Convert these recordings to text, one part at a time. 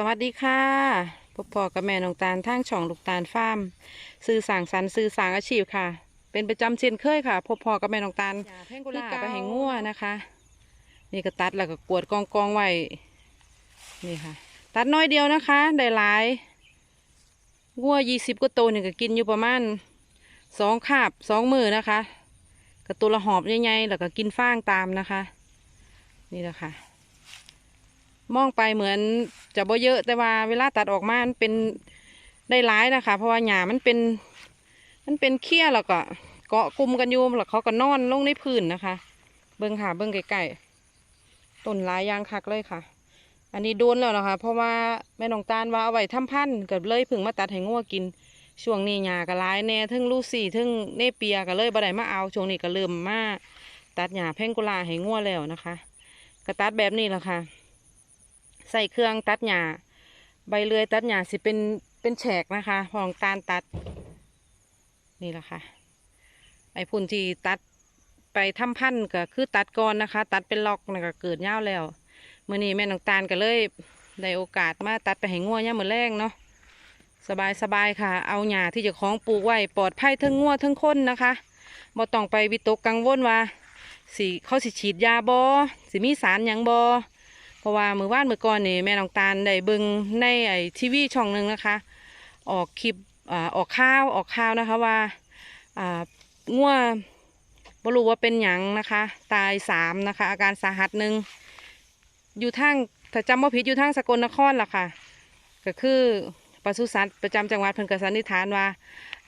สวัสดีค่ะพบพอกับแม่น้องตาลทางช่องลูกตาลฟาร์มสื่อสร้างสรรค์สื่อสร้างอาชีพค่ะ เป็นประจำเช่นเคยค่ะพบพอกับแม่น้องตาลคือกลับไปให้งัวนะคะ นี่ก็ตัดแล้วก็กวดกองกองไว้ นี่ค่ะ ตัดน้อยเดียวนะคะ ได้หลายงัวยี่สิบก็โตวนี่ก็กินอยู่ประมาณสองคาบสองมือนะคะกับตัวละหอบใหญ่ๆแล้วก็กินฟางตามนะคะ นี่แหละค่ะ มองไปเหมือนจะบ่เยอะแต่ว่าเวลาตัดออกมามันเป็นได้หลายนะคะ เพราะว่าหญ้ามันเป็น มันเป็นเขี้ยแล้วก็เกาะกลุ่มกันอยู่แล้วเขาก็นอนลงในพื้นนะคะ เบิ้งค่ะเบิ้งใกล้ๆ ต้นหลายยางคักเลยค่ะ อันนี้โดนแล้วนะคะเพราะว่าแม่น้องตาลว่าเอาไว้ทำพันธุ์ก็เลยพึ่งมาตัดให้งัวกิน ช่วงนี้หญ้าก็หลายแน่ทั้งลูซี่ทั้งเนเปียก็เลยบ่ได้มาเอาช่วงนี้ก็เริ่มมาตัดหญ้าแพงกุลาให้งัวแล้วนะคะก็ตัดแบบนี้แหละค่ะ ใส่เครื่องตัดหญ้าใบเลื่อยตัดหญ้าสิเป็นเป็นแฉกนะคะพองตาลตัดนี่แหละค่ะไอ้พุ่นที่ตัด ไปทำพันธุ์ก็คือตัดก่อนนะคะ ตัดเป็นล็อกนะก็เกิดยาแล้วเมื่อนี้แม่น้องตาลก็เลยได้โอกาสมาตัดไปให้งัวเนี่ยามมือแรงเนาะสบายสบายค่ะ เอาหญ้าที่จะคล้องปลูกไว้ปลอดภัยทั้งงัวทั้งคนนะคะบ่ต้องไปวิตกกังวลว่าสิเขาสิฉีดยาบอสิมีสารหยังบอเพราะว่ามือว่านมือก่อนนี่แม่น้องตาลได้เบิงในไอทีวีช่องหนึ่งนะคะ ออกคลิปอออกข่าวออกข่าวนะคะว่าอ่างัว บ่รู้ว่าเป็นหยังนะคะ ตายสามนะคะ อาการสาหัสหนึ่งอยู่ทางถ้าจำว่าผิดอยู่ทางสกลนครล่ะค่ะ ก็คือปศุสัตว์ประจำจังหวัดเพิ่นก็สันนิษฐานว่า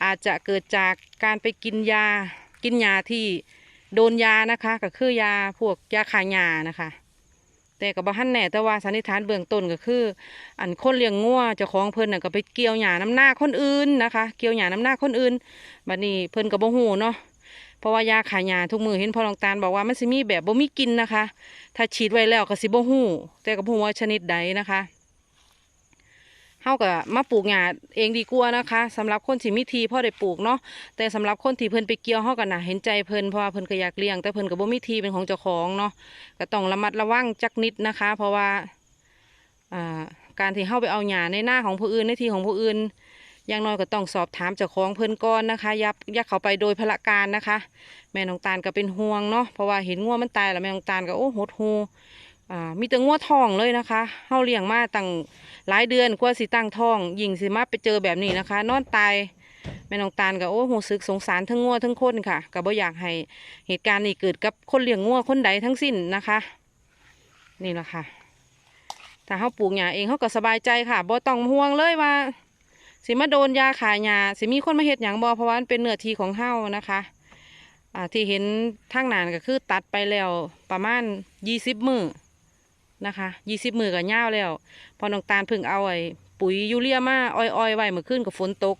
อาจจะเกิดจากการไปกินยา กินยาที่โดนยานะคะ ก็คือยาพวกยาขายยานะคะ แต่กับบ้านแหน่แต่ว่าสันนิษฐานเบื้องต้นก็คือ อันคนเลี้ยงงัวเจ้าของเพิ่นน่ะก็ไปเกี่ยวหญ้าน้ำหน้าคนอื่นนะคะ เกี่ยวหญ้าน้ำหน้าคนอื่นบัดนี้เพิ่นก็บ่ฮู้เนาะ เพราะว่ายาขายหญ้าทุกมือเห็นพ่อลองตาลบอกว่ามันสิมีแบบบ่มีกินนะคะ ถ้าฉีดไว้แล้วก็สิบ่ฮู้แต่ก็บ่ฮู้ว่าชนิดใดนะคะเฮาก็มาปลูกหญ้าเองดีกว่านะคะสำหรับคนที่มีทีพ่อได้ปลูกเนาะแต่สำหรับคนที่เพิ่นไปเกี่ยวเฮาก็น่ะเห็นใจเพิ่นเพราะว่าเพิ่นก็อยากเลี้ยงแต่เพิ่นก็บ่มีทีเป็นของเจ้าของเนาะก็ต้องระมัดระวังจักนิดนะคะ เพราะว่าอ่าการที่เข้าไปเอาหญ้าในหน้าของผู้อื่นในที่ของผู้อื่น อย่างน้อยก็ต้องสอบถามเจ้าของเพิ่นก่อนนะคะยับยักเขาไปโดยพละการนะคะ แม่น้องตาลก็เป็นห่วงเนาะเพราะว่าเห็นงัวมันตายแล้วแม่น้องตาลก็โอ้หดหูอ่ามีแต่งัวทองเลยนะคะเฮาเลี้ยงมาตั้งหลายเดือนกว่าสิตั้งท้องยิงสิมาไปเจอแบบนี้นะคะ นอนตายแม่น้องตาลก็โอ้โหสึกสงสารทั้งงัวทั้งคนค่ะก็บ่อยากให้เหตุการณ์นี้เกิดกับคนเลี้ยงงัวคนใดทั้งสิ้นนะคะ นี่แหละค่ะถ้าเขาปลูกหญ้าเองเขาก็สบายใจค่ะบ่ต้องห่วงเลยว่า สิมาโดนยาขายหญ้าสิมีคนมาเฮ็ดหยังบ่เพราะว่ามันเป็นเนื้อทีของเฮานะคะอ่าที่เห็นทางหนานก็คือตัดไปแล้วประมาณยี่สิบมือนะคะยี่สิบมือก็ยาแล้ว พอน้องตาลพิ่งเอาไอ้ปุ๋ยยูเรียมาอ้อยๆไว้เมื่อคืนกับฝนตก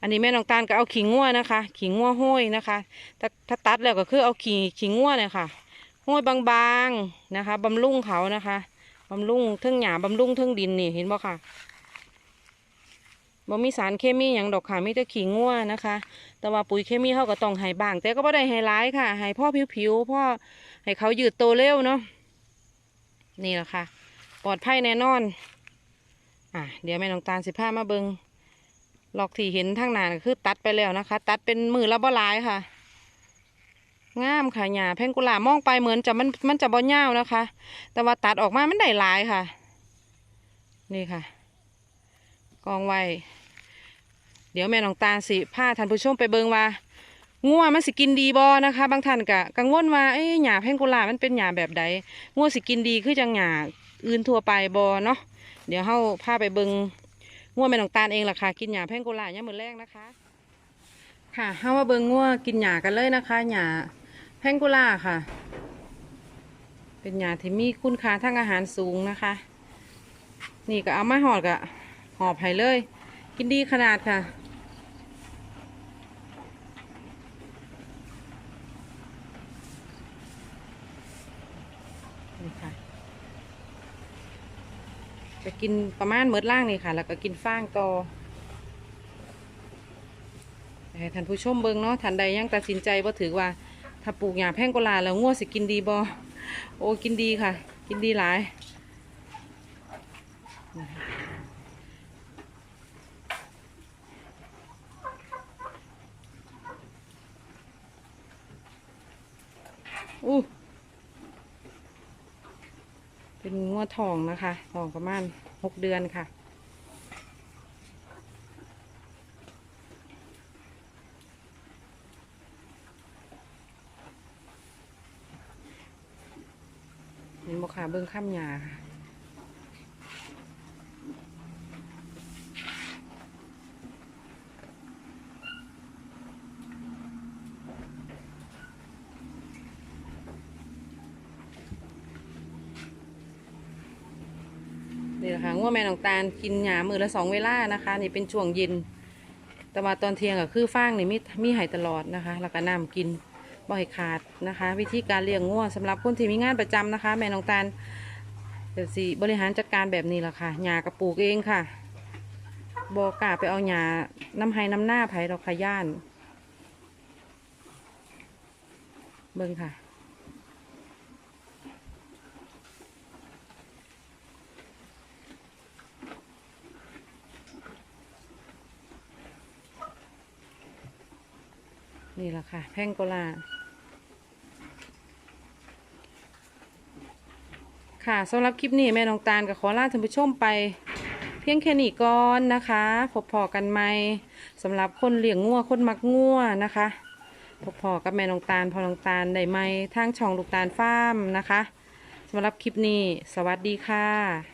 อันนี้แม่น้องตาลก็เอาขิงงัวนะคะ ขิงงัวห้อยนะคะถ้าถ้าตัดแล้วก็คือเอาขิงขิงงัวเนี่ยค่ะห้อยบางๆนะคะบำรุงเขานะคะบำรุงเทิงหญ้าบำรุงเทิงดินนี่เห็นบ่ค่ะ บ่มีสารเคมีอย่างดอกค่ะมีแต่ขิงงัวนะคะ แต่ว่าปุ๋ยเคมีเขาก็ต้องให้บ้าง แต่ก็บ่ได้ให้ร้ายค่ะให้พ่อผิวๆพ่อให้เขายืดโตเร็วเนาะนี่แหละค่ะ ปลอดภัยแน่นอน อะเดี๋ยวแม่น้องตาลสิพามาเบิงหลอกที่เห็นทางหนาก็คือตัดไปแล้วนะคะ ตัดเป็นมือละบ่หลายค่ะงามค่ะหญ้าแพงกุหลาบมองไปเหมือนจะมันมันจะบ่ยาวนะคะ แต่ว่าตัดออกมามันได้หลายค่ะ นี่ค่ะ กองไว้ เดี๋ยวแม่น้องตาสิพาท่านผู้ชมไปเบิงว่างัวมันสิกินดีบ่นะคะ บางท่านก็กังวลว่าเอ้ยหญ้าแพงกุหลาบมันเป็นหญ้าแบบใดงัวสิกินดีคือจังหญ้าอื่นทั่วไปบ่เนาะเดี๋ยวเฮาพาไปเบิงงัวแม่น้องตาลเองล่ะค่ะ กินหญ้าแพงโกลาเนี่ยมือแรกนะคะ ค่ะเฮามาเบิงงัวกินหญ้ากันเลยนะคะหญ้าแพงโกลาค่ะ เป็นหญ้าที่มีคุณค่าทางอาหารสูงนะคะ นี่ก็เอามาหอดกะ อบให้เลย กินดีขนาดค่ะ นี่ค่ะ จะกินประมาณเมิดล่างนี่ค่ะ แล้วก็กินฟางต่อให้ท่านผู้ชมเบิ่งเนาะท่านใดยังตัดสินใจว่าถือว่า ถ้าปลูกหญ้าแพ่งกลาแล้วงัวสิกินดีบ่โอ้กินดีค่ะ กินดีหลาย อู้เป็นงัวทองนะคะทองประมาณหกเดือนค่ะ เห็นบกขาเบิ้งข้ามยาค่ะ นี่แหละค่ะงัวแม่น้องตาลกินหยามือละสองเวลานะคะ นี่เป็นช่วงเย็น แต่ว่าตอนเที่ยงก็คือฟางนี่มีมีหายตลอดนะคะ แล้วก็น้ำกินบ่ให้ขาดนะคะ วิธีการเลี้ยงงัวสำหรับคนที่มีงานประจำนะคะ แม่น้องตาลเดี๋ยวสิบริหารจัดการแบบนี้แหละค่ะหญ้ากระปลูกเองค่ะบอกาไปเอาหญ้าน้ำไห้น้ำหน้าไผ่ดอกขย่าน เบิ่งค่ะ นี่แหละค่ะ แพงโกลาค่ะสำหรับคลิปนี้แม่น้องตาลกับขอลาท่านผู้ชมไป เพียงแค่นี้ก่อนนะคะพบพอกันไหมสำหรับคนเลี้ยงงัวคนมักงัวนะคะพบพอกับแม่น้องตาลพอน้องตาลได้ไหมทางช่องลูกตาลฟาร์มนะคะสำหรับคลิปนี้ สวัสดีค่ะ